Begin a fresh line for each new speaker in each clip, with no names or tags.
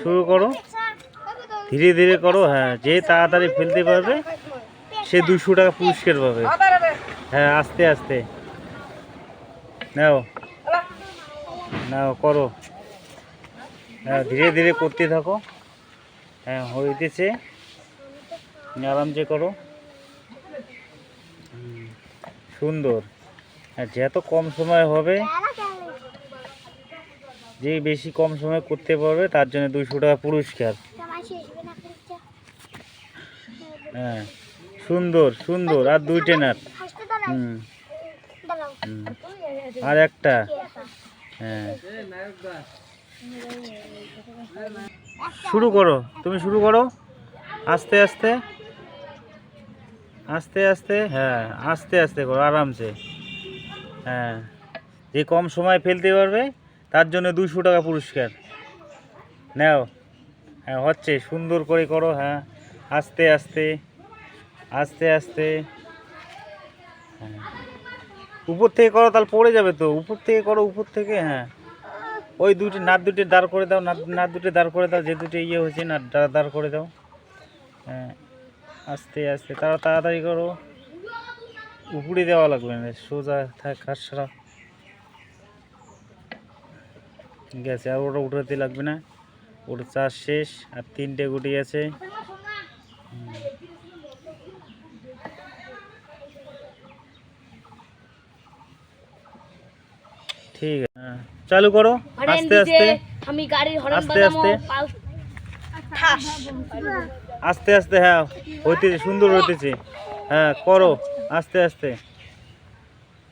শুরু করো। ধীরে ধীরে করো হ্যাঁ যে তাড়াতাড়ি ফেলতে পারবে, সে দুশো টাকা পুরস্কার পাবে। হ্যাঁ আস্তে আস্তে। নাও। নাও, করো। হ্যাঁ ধীরে ধীরে করতে থাকো। হ্যাঁ হইতেছে। আরামসে করো। সুন্দর। হ্যাঁ যত কম সময় হবে যে বেশি কম সময় করতে পারবে, তার জন্য দুশো টাকা পুরস্কার। হ্যাঁ সুন্দর সুন্দর, আর দুই টেনার। হুম। আর একটা। হ্যাঁ। শুরু করো, তুমি শুরু করো। আস্তে আস্তে। আস্তে আস্তে হ্যাঁ আস্তে আস্তে করো, আরামসে। হ্যাঁ। যে কম সময় ফেলতে পারবে তার জন্য দুশো টাকা পুরস্কার। নাও। হ্যাঁ হচ্ছে। সুন্দর করে করো হ্যাঁ। আস্তে আস্তে। আস্তে আস্তে। হ্যাঁ। উপর থেকে করো, তাহলে পড়ে যাবে তো। উপর থেকে করো, উপর থেকে হ্যাঁ। ওই দুটি নাট দুটি দাঁড় করে দাও, নাট নাট দুটি দাঁড় করে দাও, যে দুটি ইয়ে হয়েছে না দাঁড় করে দাও। হ্যাঁ। আস্তে আস্তে। তারা তাড়াতাড়ি করো। উপরে দেওয়া লাগবে সোজা থাক, হাত সারা গেছে আর ওটা উঠাতে লাগবে না। ওটা চাষ শেষ আর তিনটে গুটি আছে। ঠিক আছে হ্যাঁ, চালু করো আস্তে আস্তে।
আমি গাড়ির হরেন
আস্তে আস্তে। আস্তে আস্তে হ্যাঁ হইতেছে সুন্দর হইতেছে। হ্যাঁ করো আস্তে আস্তে।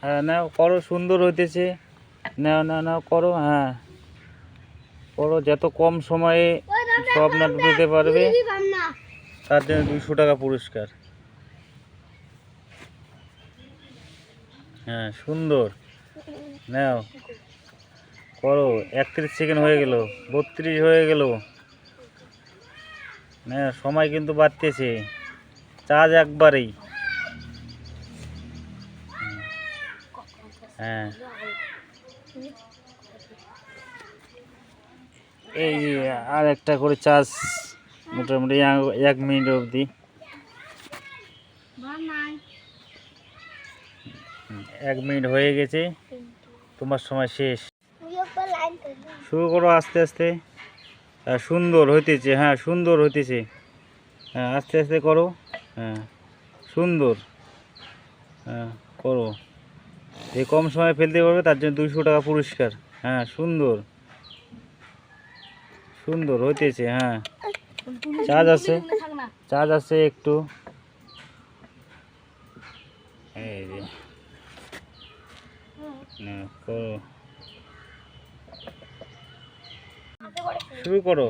হ্যাঁ নাও করো সুন্দর হইতেছে। নাও নাও নাও করো হ্যাঁ। করো যত কম সময়ে সব নাট দিতে পারবে তার জন্য দুশো টাকা পুরস্কার। হ্যাঁ সুন্দর। নাও। করো একত্রিশ সেকেন্ড হয়ে গেল বত্রিশ হয়ে গেল। না সময় কিন্তু বাড়তেছে। চার্জ একবারেই। হ্যাঁ। এই যে আর একটা করে চার্জ মোটামুটি এক- এক মিনিট অবধি। এক মিনিট হয়ে গেছে। তোমার সময় শেষ। শুরু করো আস্তে আস্তে। সুন্দর হইতেছে হ্যাঁ সুন্দর হইতেছে। হ্যাঁ আস্তে আস্তে করো। হ্যাঁ সুন্দর। হ্যাঁ করো। যে কম সময় ফেলতে পারবে তার জন্য দুশো টাকা পুরস্কার। হ্যাঁ সুন্দর। সুন্দর হইতেছে হ্যাঁ। চার্জ আছে? চার্জ আছে একটু। এই যে। শুরু করো।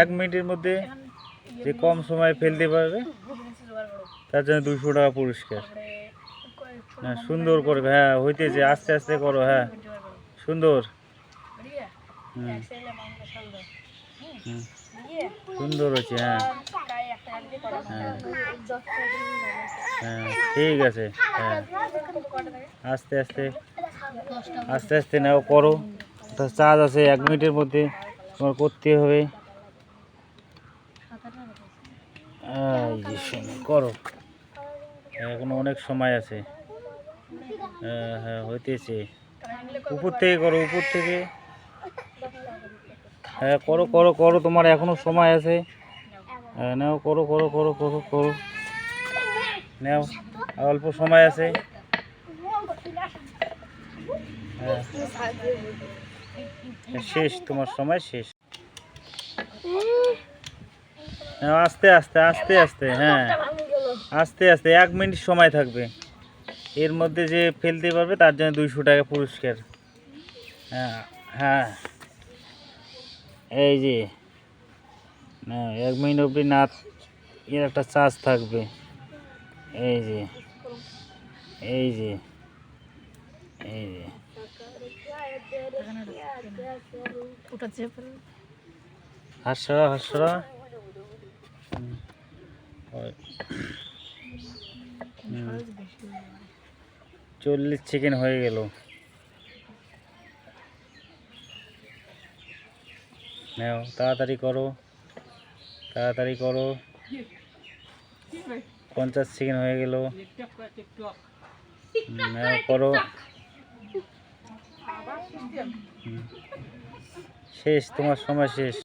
এক মিনিটের মধ্যে যে কম সময় ফেলতে পারবে তার জন্য দুশো টাকা পুরস্কার। হ্যাঁ সুন্দর করবে হ্যাঁ হইতেছে আস্তে আস্তে করো হ্যাঁ। সুন্দর। সুন্দর হচ্ছে হ্যাঁ। হ্যাঁ ঠিক আছে হ্যাঁ। আস্তে আস্তে আস্তে আস্তে নাও, করো। চার্জ আছে এক মিনিটের মধ্যে, তোমার করতে হবে। করো। এখনও অনেক সময় আছে। হ্যাঁ হ্যাঁ হইতেছে। উপর থেকে করো, উপর থেকে। হ্যাঁ করো করো করো, তোমার এখনও সময় আছে। হ্যাঁ নাও, করো করো করো করো করো। নাও অল্প সময় আছে। হ্যাঁ। শেষ, তোমার সময় শেষ। আস্তে আস্তে আস্তে আস্তে হ্যাঁ। আস্তে আস্তে, এক মিনিট সময় থাকবে। এর মধ্যে যে ফেলতে পারবে, তার জন্য দুইশো টাকা পুরস্কার। হ্যাঁ হ্যাঁ। এই যে না এক মিনিট অবধি না এর একটা চার্জ থাকবে। এই যে এই যে এই যে। হাসরা হাসরা। চল্লিশ সেকেন্ড হয়ে গেল। নাও, তাড়াতাড়ি করো। তাড়াতাড়ি করো। পঞ্চাশ সেকেন্ড হয়ে গেল। নাও, করো। শেষ, তোমার সময় শেষ।